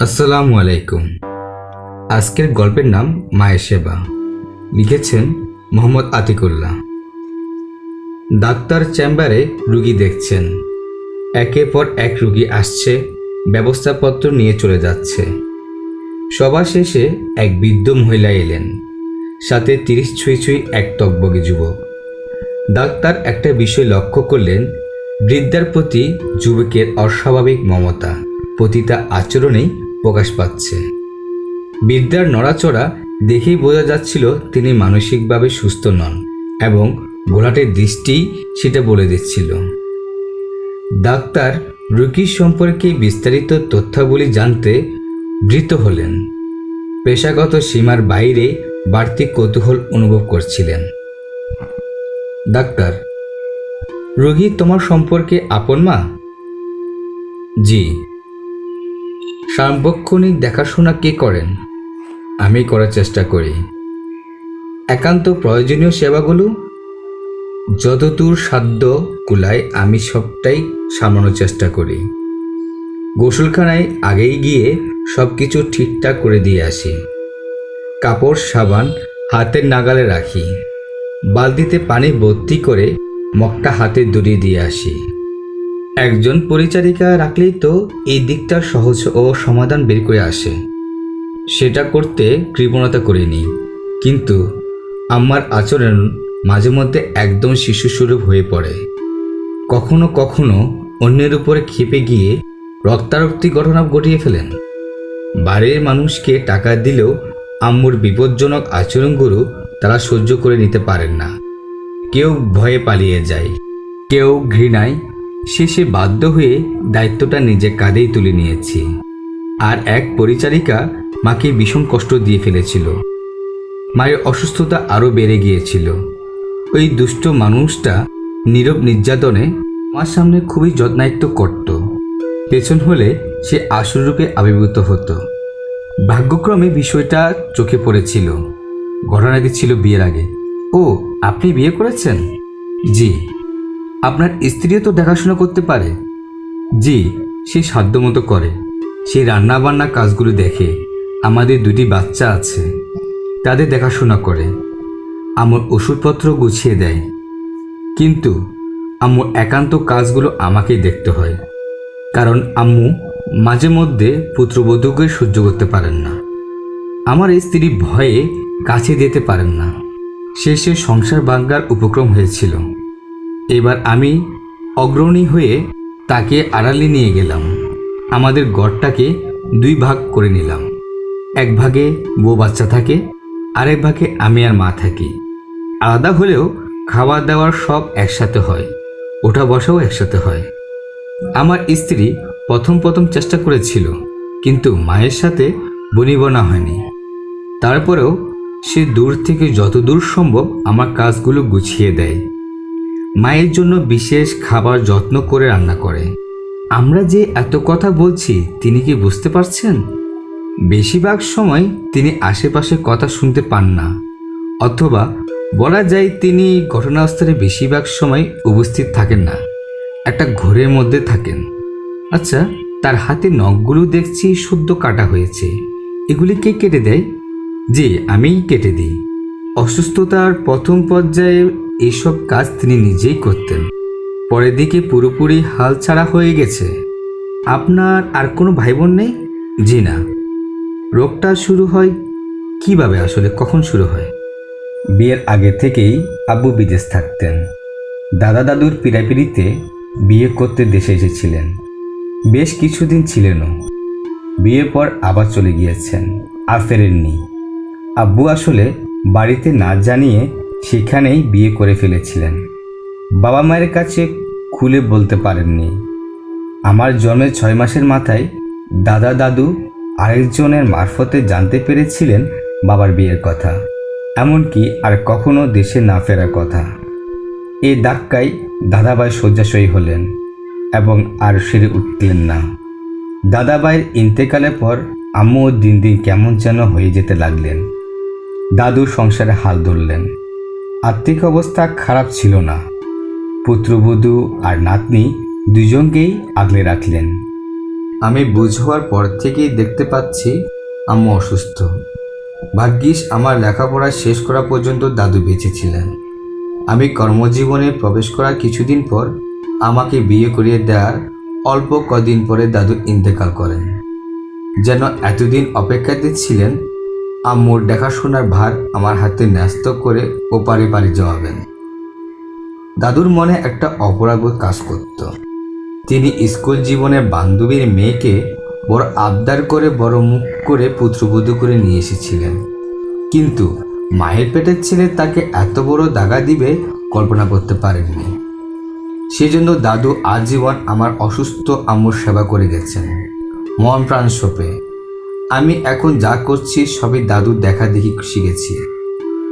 আসসালামু আলাইকুম। আজকের গল্পের নাম মায়ের সেবা। লিখেছেন মোহাম্মদ আতিকুল্লাহ। ডাক্তার চেম্বারে রুগী দেখছেন। একের পর এক রুগী আসছে, ব্যবস্থাপত্র নিয়ে চলে যাচ্ছে। সবার শেষে এক বৃদ্ধ মহিলা এলেন। সাথে তিরিশ ছুঁই ছুঁই এক টকবগে যুবক। ডাক্তার একটা বিষয় লক্ষ্য করলেন, বৃদ্ধার প্রতি যুবকের অস্বাভাবিক মমতা। প্রতিটা আচরণেই প্রকাশ পাচ্ছে। বিদ্যার নড়াচড়া দেখেই বোঝা যাচ্ছিল তিনি মানসিকভাবে সুস্থ নন এবং ঘোলাটের দৃষ্টি সেটা বলে দিচ্ছিল। ডাক্তার রোগীর সম্পর্কে বিস্তারিত তথ্যাবলী জানতে বৃত হলেন। পেশাগত সীমার বাইরে বাড়তি কৌতূহল অনুভব করছিলেন। ডাক্তার, রোগী তোমার সম্পর্কে আপন মা? জি। সার্বক্ষণিক দেখাশোনা কে করেন? আমি করার চেষ্টা করি। একান্ত প্রয়োজনীয় সেবাগুলো? যতদূর সাধ্য কুলায় আমি সবটাই সামলানোর চেষ্টা করি। গোসলখানায় আগেই গিয়ে সব কিছু ঠিকঠাক করে দিয়ে আসি। কাপড়, সাবান হাতের নাগালে রাখি। বালতিতে পানি ভর্তি করে মগটা হাতে দড়িয়ে দিয়ে আসি। একজন পরিচারিকা রাখলেই তো এই দিকটা সহজ ও সমাধান বের করে আসে। সেটা করতে কৃপণতা করিনি কিন্তু আমার আচরণ মাঝে মধ্যে একদম শিশুস্বরূপ হয়ে পড়ে। কখনো কখনো অন্যের উপরে ক্ষেপে গিয়ে রক্তারক্তি ঘটনা ঘটিয়ে ফেলেন। বাড়ির মানুষকে টাকা দিলেও আম্মুর বিপজ্জনক আচরণগুলো তারা সহ্য করে নিতে পারেন না। কেউ ভয়ে পালিয়ে যায়, কেউ ঘৃণায় শেষে বাধ্য হয়ে দায়িত্বটা নিজে কাঁধেই তুলে নিয়েছি। আর এক পরিচারিকা মাকে ভীষণ কষ্ট দিয়ে ফেলেছিল। মায়ের অসুস্থতা আরও বেড়ে গিয়েছিল। ওই দুষ্ট মানুষটা নীরব নির্যাতনে আমার সামনে খুবই যত্নায়িত্ব করত। পেছন হলে সে আসলরূপে আবির্ভূত হতো। ভাগ্যক্রমে বিষয়টা চোখে পড়েছিল। ঘটনাটি ছিল বিয়ের আগে? ও, আপনি বিয়ে করেছেন? জি। আপনার স্ত্রীও তো দেখাশোনা করতে পারে। জি, সে সাধ্যমতো করে। সে রান্না বান্না কাজগুলো দেখে। আমাদের দুটি বাচ্চা আছে। তাদের দেখাশোনা করে। আমার ওষুধপত্র গুছিয়ে দেয়। কিন্তু আম্মুর একান্ত কাজগুলো আমাকেই দেখতে হয়। কারণ আম্মু মাঝে মধ্যে পুত্রবধূকে সহ্য করতে পারেন না। আমার স্ত্রী ভয়ে কাছে যেতে পারেন না। শেষে সংসার ভাঙ্গার উপক্রম হয়েছিল। এবার আমি অগ্রণী হয়ে তাকে আড়ালে নিয়ে গেলাম। আমাদের গড়টাকে দুই ভাগ করে নিলাম। এক ভাগে বউ বাচ্চা থাকে, আরেক ভাগে আমি আর মা থাকি। আলাদা হলেও খাওয়া দাওয়ার সব একসাথে হয়, ওঠা বসাও একসাথে হয়। আমার স্ত্রী প্রথম প্রথম চেষ্টা করেছিল, কিন্তু মায়ের সাথে বনিবনা হয়নি। তারপরেও সে দূর থেকে যত দূর সম্ভব আমার কাজগুলো গুছিয়ে দেয়। মায়ের জন্য বিশেষ খাবার যত্ন করে রান্না করে। আমরা যে এত কথা বলছি, তিনি কি বুঝতে পারছেন? বেশিরভাগ সময় তিনি আশেপাশে কথা শুনতে পান না। অথবা বলা যায় তিনি ঘটনাস্থলে বেশিরভাগ সময় উপস্থিত থাকেন না। একটা ঘোরের মধ্যে থাকেন। আচ্ছা তার হাতে নখগুলো দেখছি শুদ্ধ কাটা হয়েছে। এগুলি কে কেটে দেয়? জি, আমিই কেটে দিই। অসুস্থতার প্রথম পর্যায়ে এইসব কাজ তিনি নিজেই করতেন। পরের দিকে পুরোপুরি হাল ছাড়া হয়ে গেছে। আপনার আর কোনো ভাই বোন নেই? জি না। রোগটা শুরু হয় কীভাবে আসলে? কখন শুরু হয়? বিয়ের আগে থেকেই আব্বু বিদেশ থাকতেন। দাদা দাদুর পিড়াপিড়িতে বিয়ে করতে দেশে এসেছিলেন। বেশ কিছুদিন ছিলেনও। বিয়ের পর আবার চলে গিয়েছেন। আর ফেরেননি। আব্বু আসলে বাড়িতে না জানিয়ে সেখানেই বিয়ে করে ফেলেছিলেন। বাবা মায়ের কাছে খুলে বলতে পারেননি। আমার জন্মের ছয় মাসের মাথায় দাদা দাদু আরেকজনের মারফতে জানতে পেরেছিলেন বাবার বিয়ের কথা। এমনকি আর কখনো দেশে না ফেরার কথা। এই ধাক্কায় দাদাভাই শয্যাশয়ী হলেন এবং আর সেরে উঠলেন না। দাদাভাইয়ের ইন্তেকালের পর আম্মুও দিন দিন কেমন যেন হয়ে যেতে লাগলেন। দাদু সংসারে হাল ধরলেন। আর্থিক অবস্থা খারাপ ছিল না। পুত্রবধূ আর নাতনি দুজনকেই আগলে রাখলেন। আমি বুঝ হওয়ার পর থেকেই দেখতে পাচ্ছি আম্মু অসুস্থ। ভাগ্যিস আমার লেখাপড়া শেষ করা পর্যন্ত দাদু বেঁচে ছিলেন। আমি কর্মজীবনে প্রবেশ করার কিছুদিন পর আমাকে বিয়ে করিয়ে দেওয়ার অল্প কদিন পরে দাদু ইন্তেকাল করেন। যেন এতদিন অপেক্ষাতে ছিলেন আম্মুর দেখাশোনার ভার আমার হাতে ন্যস্ত করে ওপারে পারে যাওয়াবেন। দাদুর মনে একটা অপরাগবোধ কাজ করত। তিনি স্কুল জীবনে বান্ধবীর মেয়েকে বড় আবদার করে, বড় মুখ করে, পুত্রবধূ করে নিয়ে এসেছিলেন। কিন্তু মায়ের পেটের ছেলে তাকে এত বড় দাগা দিবে কল্পনা করতে পারেননি। সেজন্য দাদু আজীবন আমার অসুস্থ আম্মুর সেবা করে গেছেন। মন প্রাণ সোপে আমি এখন যা করছি সবই দাদুর দেখা দেখি শিখেছি।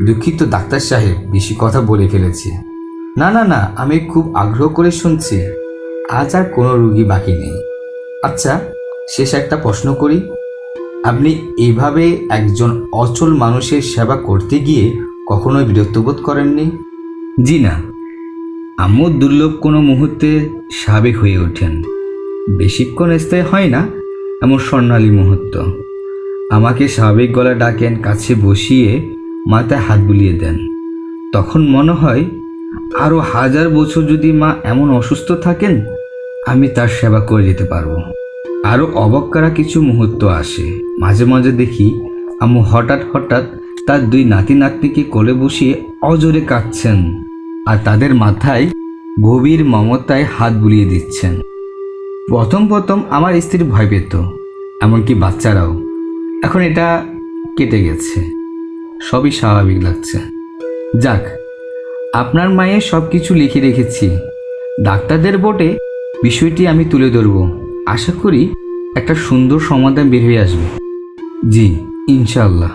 দুঃখিত ডাক্তার সাহেব, বেশি কথা বলে ফেলেছি। না না না, আমি খুব আগ্রহ করে শুনছি। আজ আর কোনো রুগী বাকি নেই। আচ্ছা শেষ একটা প্রশ্ন করি। আপনি এইভাবে একজন অচল মানুষের সেবা করতে গিয়ে কখনোই বিরক্ত বোধ করেননি? জি না। আম্মু দুর্লভ কোনো মুহূর্তে স্বাভাবিক হয়ে ওঠেন। বেশিক্ষণ স্থায়ী হয় না এমন স্বর্ণালী মুহূর্ত। আমাকে স্বাভাবিক গলা ডাকেন, কাছে বসিয়ে মাথায় হাত বুলিয়ে দেন। তখন মনে হয় আরও হাজার বছর যদি মা এমন অসুস্থ থাকেন, আমি তার সেবা করে যেতে পারব। আরও অবাক করা কিছু মুহূর্ত আসে। মাঝে মাঝে দেখি, আম্মু হঠাৎ হঠাৎ তার দুই নাতি নাতনিকে কোলে বসিয়ে অজরে কাঁদছেন আর তাদের মাথায় গভীর মমতায় হাত বুলিয়ে দিচ্ছেন। প্রথম প্রথম আমার স্ত্রী ভয় পেত, এমনকি বাচ্চারাও। এখন এটা কেটে গেছে। সবই স্বাভাবিক লাগছে। যাক, আপনার মায়ের সব কিছু লিখে রেখেছি। ডাক্তারদের বোর্ডে বিষয়টি আমি তুলে ধরব। আশা করি একটা সুন্দর সমাধান বের হয়ে আসবে। জি ইনশাল্লাহ